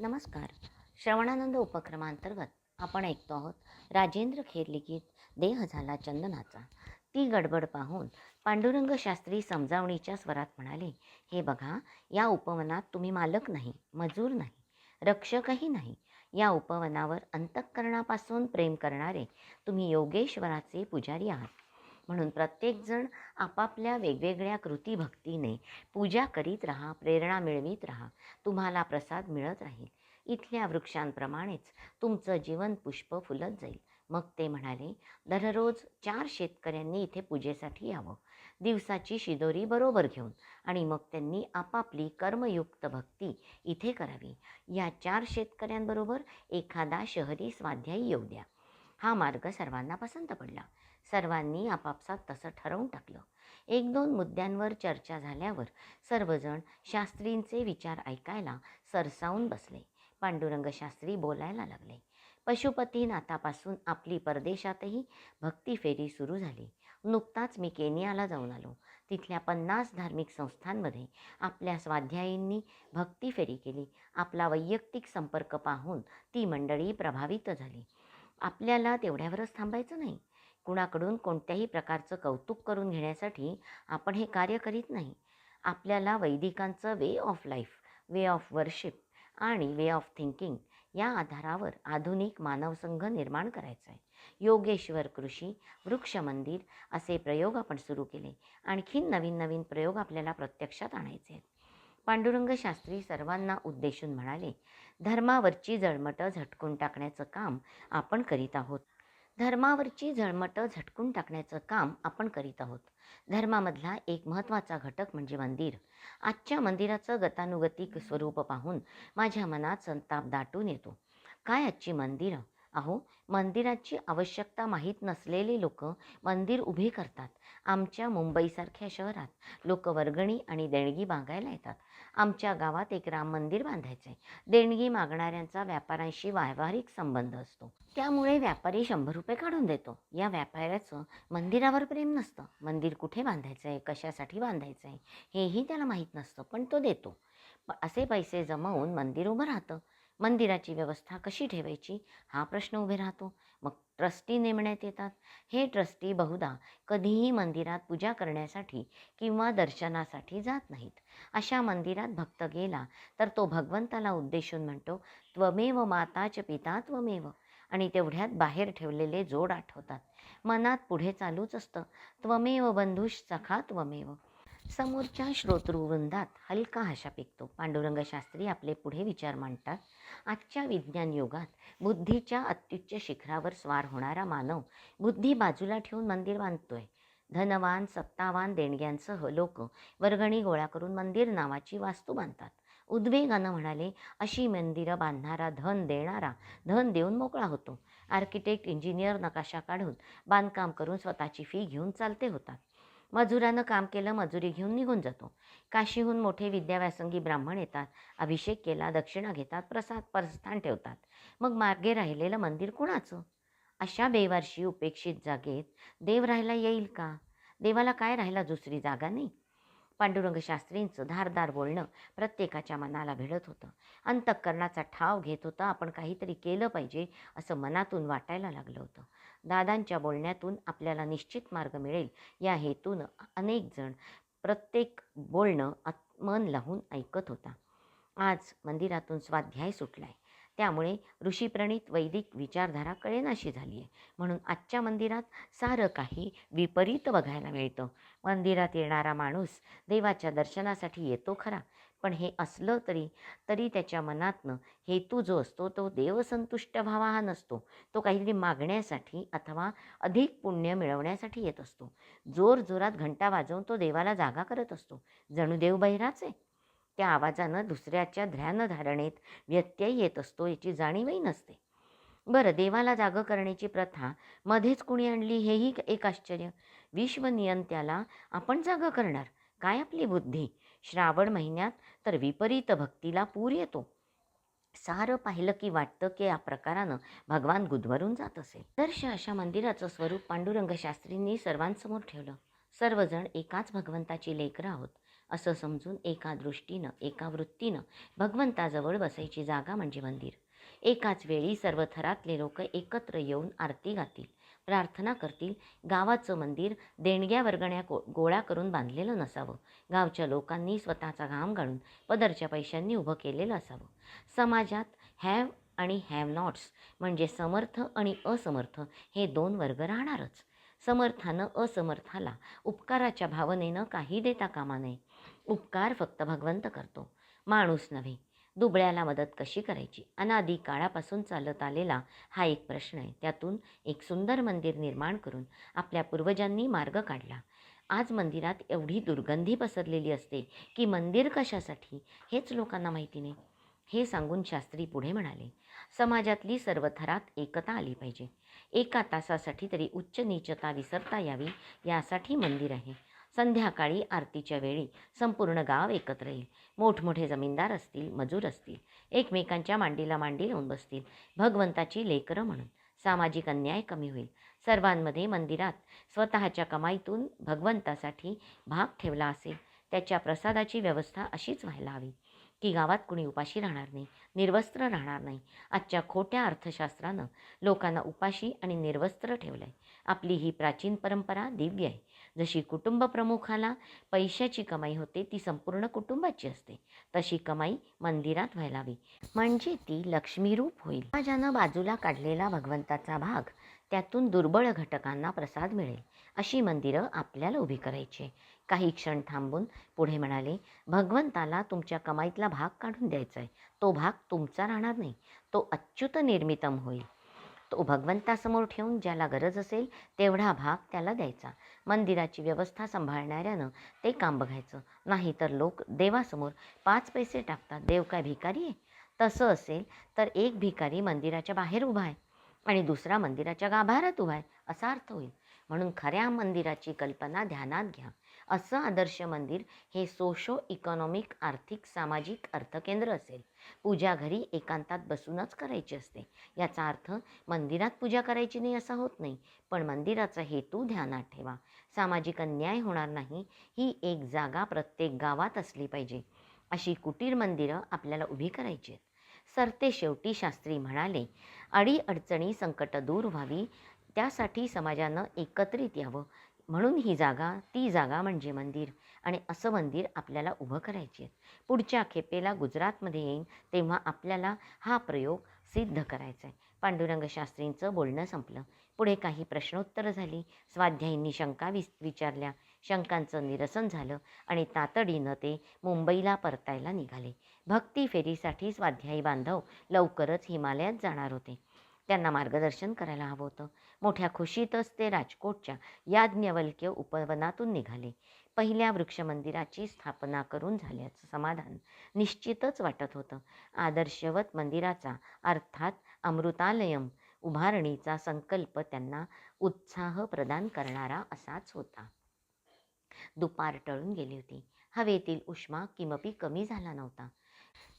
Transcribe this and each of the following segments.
नमस्कार. श्रवणानंद उपक्रमांतर्गत आपण ऐकतो आहोत राजेंद्र खेर लिखित देह झाला चंदनाचा. ती गडबड पाहून पांडुरंग शास्त्री समजावणीच्या स्वरात म्हणाले हे बघा या उपवनात तुम्ही मालक नाही मजूर नाही रक्षकही नाही. या उपवनावर अंतःकरणापासून प्रेम करणारे तुम्ही योगेश्वराचे पुजारी आहात. म्हणून प्रत्येकजण आपापल्या वेगवेगळ्या कृती भक्तीने पूजा करीत राहा प्रेरणा मिळवीत राहा. तुम्हाला प्रसाद मिळत राहील. इथल्या वृक्षांप्रमाणेच तुमचं जीवन पुष्प फुलत जाईल. मग ते म्हणाले दररोज चार शेतकऱ्यांनी इथे पूजेसाठी यावं. दिवसाची शिदोरी बरोबर घेऊन आणि मग त्यांनी आपापली कर्मयुक्त भक्ती इथे करावी. या चार शेतकऱ्यांबरोबर एखादा शहरी स्वाध्यायी येऊ द्या. हा मार्ग सर्वांना पसंत पडला. सर्वांनी आपापसात तसं ठरवून टाकलं. एक दोन मुद्द्यांवर चर्चा झाल्यावर सर्वजण शास्त्रींचे विचार ऐकायला सरसावून बसले. पांडुरंग शास्त्री बोलायला लागले. पशुपतीनाथापासून आपली परदेशातही भक्ती फेरी सुरू झाली. नुकताच मी केनियाला जाऊन आलो. तिथल्या पन्नास धार्मिक संस्थांमध्ये आपल्या स्वाध्यायींनी भक्ती फेरी केली. आपला वैयक्तिक संपर्क पाहून ती मंडळी प्रभावित झाली. आपल्याला तेवढ्यावरच थांबायचं नाही. कुणाकडून कोणत्याही प्रकारचं कौतुक करून घेण्यासाठी आपण हे कार्य करीत नाही. आपल्याला वैदिकांचं way of life way of worship आणि वे ऑफ थिंकिंग या आधारावर आधुनिक मानवसंघ निर्माण करायचा आहे योगेश्वर कृषी वृक्ष मंदिर असे प्रयोग आपण सुरू केले. आणखीन नवीन नवीन प्रयोग आपल्याला प्रत्यक्षात आणायचे आहेत. पांडुरंग शास्त्री सर्वांना उद्देशून म्हणाले धर्मावरची जळमटं झटकून टाकण्याचं काम आपण करीत आहोत. धर्मावरची झळमटं झटकून टाकण्याचं काम आपण करीत आहोत. धर्मामधला एक महत्त्वाचा घटक म्हणजे मंदिर. आजच्या मंदिराचं गतानुगतिक स्वरूप पाहून माझ्या मनात संताप दाटून येतो. काय आजची मंदिरं? अहो मंदिराची आवश्यकता माहीत नसलेले लोक मंदिर उभे करतात. आमच्या मुंबईसारख्या शहरात लोक वर्गणी आणि देणगी मागायला येतात. आमच्या गावात एक राम मंदिर बांधायचं आहे देणगी मागणाऱ्यांचा व्यापाऱ्यांशी व्यावहारिक संबंध असतो. त्यामुळे व्यापारी शंभर रुपये काढून देतो. या व्यापाऱ्याचं मंदिरावर प्रेम नसतं. मंदिर कुठे बांधायचं आहे कशासाठी बांधायचं आहे हेही त्याला माहीत नसतं पण तो देतो. असे पैसे जमवून मंदिर उभं राहतं. मंदिराची व्यवस्था कशी ठेवायची? हा प्रश्न उभे राहतो. मग ट्रस्टी नेमण्यात येतात. हे ट्रस्टी बहुधा कधीही मंदिरात पूजा करण्यासाठी किंवा दर्शनासाठी जात नाहीत. अशा मंदिरात भक्त गेला तर तो भगवंताला उद्देशून म्हणतो त्वमेव माताच पिता त्वमेव. आणि तेवढ्यात बाहेर ठेवलेले जोड आठवतात. मनात पुढे चालूच असतं. त्वमेव बंधुश सखा त्वमेव. समोरच्या श्रोतृवृंदात हलका हशा पिकतो पांडुरंग शास्त्री आपले पुढे विचार मांडतात. आजच्या विज्ञान युगात बुद्धीच्या अत्युच्च शिखरावर स्वार होणारा मानव बुद्धी बाजूला ठेवून मंदिर बांधतोय. धनवान सत्तावान देणग्यांसह लोक वर्गणी गोळा करून मंदिर नावाची वास्तू बांधतात. उद्वेगानं म्हणाले अशी मंदिरं बांधणारा धन देणारा धन देऊन मोकळा होतो. आर्किटेक्ट इंजिनियर नकाशा काढून बांधकाम करून स्वतःची फी घेऊन चालते होतात. मजुरानं काम केलं मजुरी घेऊन निघून जातो. काशीहून मोठे विद्याव्यासंगी ब्राह्मण येतात. अभिषेक केला दक्षिणा घेतात प्रसाद प्रस्थान ठेवतात. मग मार्गे राहिलेलं मंदिर कुणाचं? अशा बेवारशी उपेक्षित जागेत देव राहायला येईल का? देवाला काय राहायला दुसरी जागा नाही? पांडुरंग शास्त्रींचं धारदार बोलणं प्रत्येकाच्या मनाला भिडत होतं. अंतःकरणाचा ठाव घेत होता आपण काहीतरी केलं पाहिजे असं मनातून वाटायला लागलं होतं. दादांच्या बोलण्यातून आपल्याला निश्चित मार्ग मिळेल. या हेतून अनेक जण प्रत्येक बोलणं आत- मन लावून ऐकत होता. आज मंदिरातून स्वाध्याय सुटलाय. त्यामुळे ऋषीप्रणीत वैदिक विचारधारा कळेनाशी झाली आहे म्हणून आजच्या मंदिरात सारं काही विपरीत बघायला मिळतं. मंदिरात येणारा माणूस देवाच्या दर्शनासाठी येतो खरा. पण हे असलं तरी तरी त्याच्या मनातनं हेतू जो असतो तो देवसंतुष्ट व्हावा हा नसतो. तो काहीतरी मागण्यासाठी अथवा अधिक पुण्य मिळवण्यासाठी येत असतो. जोर जोरात घंटा वाजवून तो देवाला जागा करत असतो. जणू देव बहिराच? आहे त्या आवाजानं दुसऱ्याच्या ध्यानधारणेत व्यत्यय येत असतो याची जाणीवही नसते. बरं देवाला जागं करण्याची प्रथा मध्येच कुणी आणली हेही एक आश्चर्य. विश्वनियंत्याला आपण जागं करणार? काय आपली बुद्धी? श्रावण महिन्यात तर विपरीत भक्तीला पूर येतो. सारं पाहिलं की वाटतं की या प्रकारानं भगवान गुदमरून जात असेल. दर्श अशा मंदिराचं स्वरूप पांडुरंग शास्त्रींनी सर्वांसमोर ठेवलं. सर्वजण एकाच भगवंताची लेकरं आहोत. असं समजून एका दृष्टीनं एका वृत्तीनं भगवंताजवळ बसायची जागा म्हणजे मंदिर. एकाच वेळी सर्व थरातले लोक एकत्र येऊन आरती गातील प्रार्थना करतील. गावाचं मंदिर देणग्या वर्गण्या गो गोळा करून बांधलेलं नसावं. गावच्या लोकांनी स्वतःचा घाम गाळून पदरच्या पैशांनी उभं केलेलं असावं. समाजात हॅव आणि हॅव नॉट्स म्हणजे समर्थ आणि असमर्थ हे दोन वर्ग राहणारच. समर्थानं असमर्थाला उपकाराच्या भावनेनं काही देता कामा नये. उपकार फक्त भगवंत करतो. माणूस नव्हे दुबळ्याला मदत कशी करायची? अनादी काळापासून चालत आलेला हा एक प्रश्न आहे. त्यातून एक सुंदर मंदिर निर्माण करून आपल्या पूर्वजांनी मार्ग काढला. आज मंदिरात एवढी दुर्गंधी पसरलेली असते की मंदिर कशासाठी हेच लोकांना माहिती नाही. हे सांगून शास्त्री पुढे म्हणाले समाजातली सर्व थरात एकता आली पाहिजे. एका तासासाठी तरी उच्च नीचता विसरता यावी यासाठी मंदिर आहे. संध्याकाळी आरतीच्या वेळी संपूर्ण गाव एकत्र येईल. मोठमोठे जमीनदार असतील मजूर असतील एकमेकांच्या मांडीला मांडी लावून बसतील भगवंताची लेकरं म्हणून. सामाजिक अन्याय कमी होईल. सर्वांमध्ये मंदिरात स्वतःच्या कमाईतून भगवंतासाठी भाग ठेवला असेल त्याच्या प्रसादाची व्यवस्था अशीच व्हायला हवी. की गावात कुणी उपाशी राहणार नाही निर्वस्त्र राहणार नाही आजच्या खोट्या अर्थशास्त्रानं लोकांना उपाशी आणि निर्वस्त्र ठेवलं आहे आपली ही प्राचीन परंपरा दिव्य आहे. जशी कुटुंब प्रमुखाला पैशाची कमाई होते ती संपूर्ण कुटुंबाची असते. तशी कमाई मंदिरात व्हायला हवी म्हणजे ती लक्ष्मीरूप होईल. समाजानं बाजूला काढलेला भगवंताचा भाग त्यातून दुर्बळ घटकांना प्रसाद मिळेल. अशी मंदिरं आपल्याला उभी करायची आहे. काही क्षण थांबून पुढे म्हणाले भगवंताला तुमच्या कमाईतला भाग काढून द्यायचा आहे. तो भाग तुमचा राहणार नाही. तो अच्युत निर्मितम होईल. तो भगवंतासमोर ठेवून ज्याला गरज असेल तेवढा भाग त्याला द्यायचा. मंदिराची व्यवस्था सांभाळणाऱ्यानं ते काम बघायचं. नाही तर लोक देवासमोर पाच पैसे टाकतात. देव काय भिकारी आहे? तसं असेल तर एक भिकारी मंदिराच्या बाहेर उभा आहे आणि दुसरा मंदिराच्या गाभाऱ्यात उभा आहे. असा अर्थ होईल. म्हणून खऱ्या मंदिराची कल्पना ध्यानात घ्या. असं आदर्श मंदिर हे सोशो इकॉनॉमिक आर्थिक सामाजिक अर्थकेंद्र असेल. पूजा घरी एकांतात बसूनच करायची असते. याचा अर्थ मंदिरात पूजा करायची नाही असा होत नाही पण मंदिराचा हेतू ध्यानात ठेवा. सामाजिक अन्याय होणार नाही ही एक जागा प्रत्येक गावात असली पाहिजे. अशी कुटीर मंदिरं आपल्याला उभी करायची आहेत. सरते शेवटी शास्त्री म्हणाले अडीअडचणी संकट दूर व्हावी त्यासाठी समाजानं एकत्रित यावं. म्हणून ही जागा ती जागा म्हणजे मंदिर. आणि असं मंदिर आपल्याला उभं करायचे आहे पुढच्या खेपेला गुजरातमध्ये येईन तेव्हा आपल्याला हा प्रयोग सिद्ध करायचा आहे पांडुरंग शास्त्रींचं बोलणं संपलं. पुढे काही प्रश्नोत्तरं झाली. स्वाध्यायींनी शंका विस विचारल्या. शंकांचं निरसन झालं आणि तातडीनं ते मुंबईला परतायला निघाले. भक्ती फेरीसाठी स्वाध्यायी बांधव लवकरच हिमालयात जाणार होते. त्यांना मार्गदर्शन करायला हवं होतं. मोठ्या खुशीतच ते राजकोटच्या याज्ञवल्क्य उपवनातून निघाले. पहिल्या वृक्षमंदिराची स्थापना करून झाल्याचं समाधान निश्चितच वाटत होतं. आदर्शवत मंदिराचा अर्थात अमृतालयम उभारणीचा संकल्प त्यांना उत्साह प्रदान करणारा असाच होता. दुपार टळून गेली होती. हवेतील उष्मा किमपी कमी झाला नव्हता.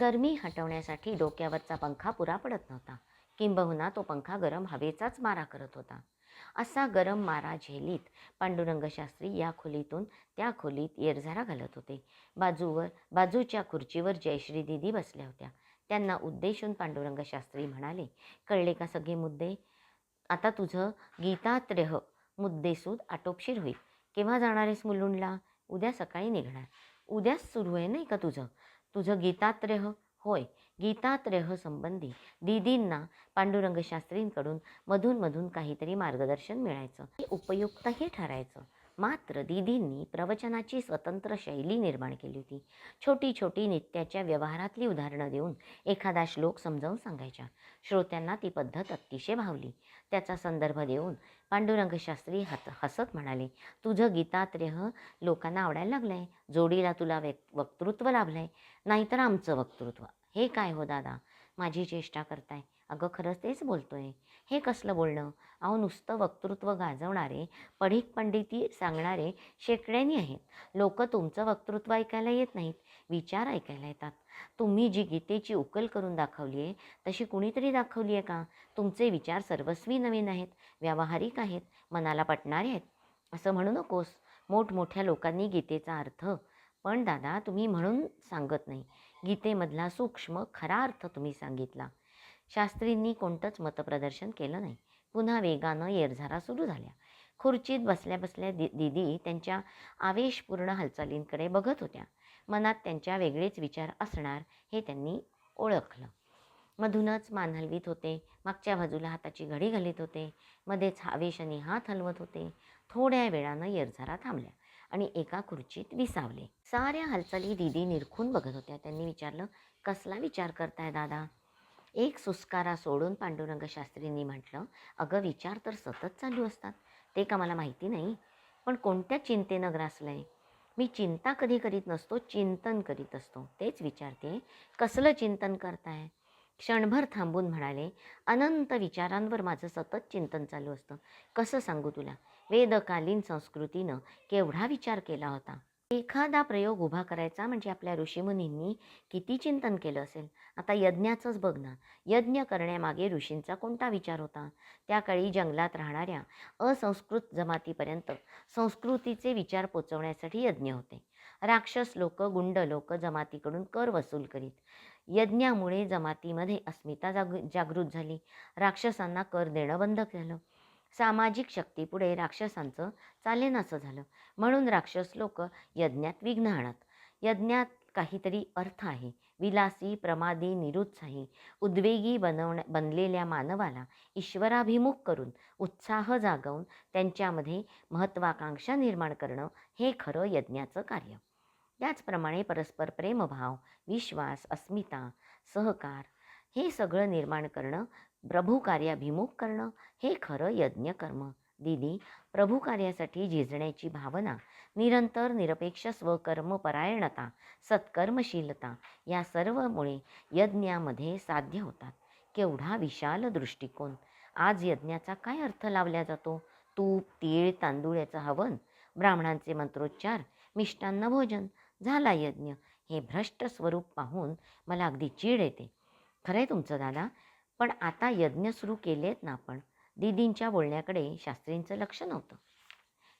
गरमी हटवण्यासाठी डोक्यावरचा पंखा पुरा पडत नव्हता. किंबहुना तो पंखा गरम हवेचाच मारा करत होता. असा गरम मारा झेलीत पांडुरंग शास्त्री या खोलीतून त्या खोलीत येरझारा घालत होते. बाजूवर बाजूच्या खुर्चीवर जयश्री दिदी बसल्या होत्या. त्यांना उद्देशून पांडुरंग शास्त्री म्हणाले कळले का सगळे मुद्दे? आता तुझं गीतात्रेह मुद्देसूद आटोपशीर होईल. केव्हा जाणार आहेस मुलुंडला? उद्या सकाळी निघणार. उद्याच सुरू आहे नाही का तुझं? तुझं गीतात्रेह होय. गीतात्रयसंबंधी संबंधी दीदींना पांडुरंग शास्त्रींकडून मधून मधून काहीतरी मार्गदर्शन मिळायचं. हे उपयुक्तही ठरायचं. मात्र दीदींनी प्रवचनाची स्वतंत्र शैली निर्माण केली होती. छोटी छोटी नित्याच्या व्यवहारातली उदाहरणं देऊन एखादा श्लोक समजावून सांगायच्या. श्रोत्यांना ती पद्धत अतिशय भावली. त्याचा संदर्भ देऊन पांडुरंग शास्त्री हत हसत म्हणाले तुझं गीतात्रेह लोकांना आवडायला लागलं आहे जोडीला तुला व्यक् वक्तृत्व लाभलं आहे नाहीतर आमचं वक्तृत्व. हे काय हो दादा? माझी चेष्टा करताय. अगं खरंच तेच बोलतोय. हे कसलं बोलणं? अहो नुसतं वक्तृत्व गाजवणारे पढीक पंडिती सांगणारे शेकड्यांनी आहेत. लोक तुमचं वक्तृत्व ऐकायला येत नाहीत विचार ऐकायला येतात. तुम्ही जी गीतेची उकल करून दाखवली आहे तशी कुणीतरी दाखवली आहे का? तुमचे विचार सर्वस्वी नवीन आहेत व्यावहारिक आहेत मनाला पटणारे आहेत. असं म्हणू नकोस. मोठमोठ्या लोकांनी गीतेचा अर्थ. पण दादा तुम्ही म्हणून सांगत नाही. गीतेमधला सूक्ष्म खरा अर्थ तुम्ही सांगितला. शास्त्रींनी कोणतंच मतप्रदर्शन केलं नाही. पुन्हा वेगानं येरझारा सुरू झाल्या. खुर्चीत बसल्या बसल्या दि दिदी त्यांच्या आवेशपूर्ण हालचालींकडे बघत होत्या. मनात त्यांच्या वेगळेच विचार असणार हे त्यांनी ओळखलं. मधूनच मान हलवीत होते. मागच्या बाजूला हाताची घडी घालीत होते. मध्येच आवेशाने हात हलवत होते. थोड्या वेळानं येरझारा थांबल्या. आणि एका खुर्चीत विसावले. साऱ्या हालचाली दिदी निरखून बघत होत्या. त्यांनी विचारलं कसला विचार करताय दादा? एक सुस्कारा सोडून पांडुरंग शास्त्रींनी म्हटलं अगं विचार तर सतत चालू असतात. ते का मला माहिती नाही? पण कोणत्या चिंतेनं ग्रासलंय? मी चिंता कधी करीत नसतो चिंतन करीत असतो. तेच विचारते कसलं चिंतन करताय? क्षणभर थांबून म्हणाले अनंत विचारांवर माझं सतत चिंतन चालू असतं. कसं सांगू तुला? वेदकालीन संस्कृतीनं केवढा विचार केला होता? एखादा प्रयोग उभा करायचा म्हणजे आपल्या ऋषीमुनींनी किती चिंतन केलं असेल? आता यज्ञाचंच बघ ना. यज्ञ करण्यामागे ऋषींचा कोणता विचार होता? त्या काळी जंगलात राहणाऱ्या असंस्कृत जमातीपर्यंत संस्कृतीचे विचार पोचवण्यासाठी यज्ञ होते. राक्षस लोक गुंड लोक जमातीकडून कर वसूल करीत. यज्ञामुळे जमातीमध्ये अस्मिता जाग जागृत झाली. राक्षसांना कर देणं बंद केलं. सामाजिक शक्तीपुढे राक्षसांचं चालेनासं झालं. म्हणून राक्षस लोक यज्ञात विघ्न आणत. यज्ञात काहीतरी अर्थ आहे. विलासी प्रमादी निरुत्साही उद्वेगी बनवण्या बनलेल्या मानवाला ईश्वराभिमुख करून उत्साह जागवून त्यांच्यामध्ये महत्त्वाकांक्षा निर्माण करणं हे खरं यज्ञाचं कार्य. त्याचप्रमाणे परस्पर प्रेमभाव विश्वास अस्मिता सहकार हे सगळं निर्माण करणं प्रभुकार्याभिमुख करणं हे खरं यज्ञकर्म. दिदी प्रभुकार्यासाठी झिजण्याची भावना निरंतर निरपेक्ष स्वकर्मपरायणता सत्कर्मशीलता या सर्वमुळे यज्ञामध्ये साध्य होतात. केवढा विशाल दृष्टिकोन. आज यज्ञाचा काय अर्थ लावला जातो? तूप तीळ तांदूळ याचं हवन ब्राह्मणांचे मंत्रोच्चार मिष्टान्न भोजन झाला यज्ञ हे भ्रष्ट स्वरूप पाहून मला अगदी चीड येते. खरं तुमचं दादा? पण आता यज्ञ सुरू केलेत ना आपण. दीदींच्या बोलण्याकडे शास्त्रींचं लक्ष नव्हतं.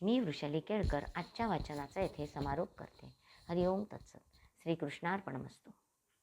मी वृषाली केळकर आजच्या वाचनाचा येथे समारोप करते. हरिओम तत्सत. श्रीकृष्णार्पणमस्तू.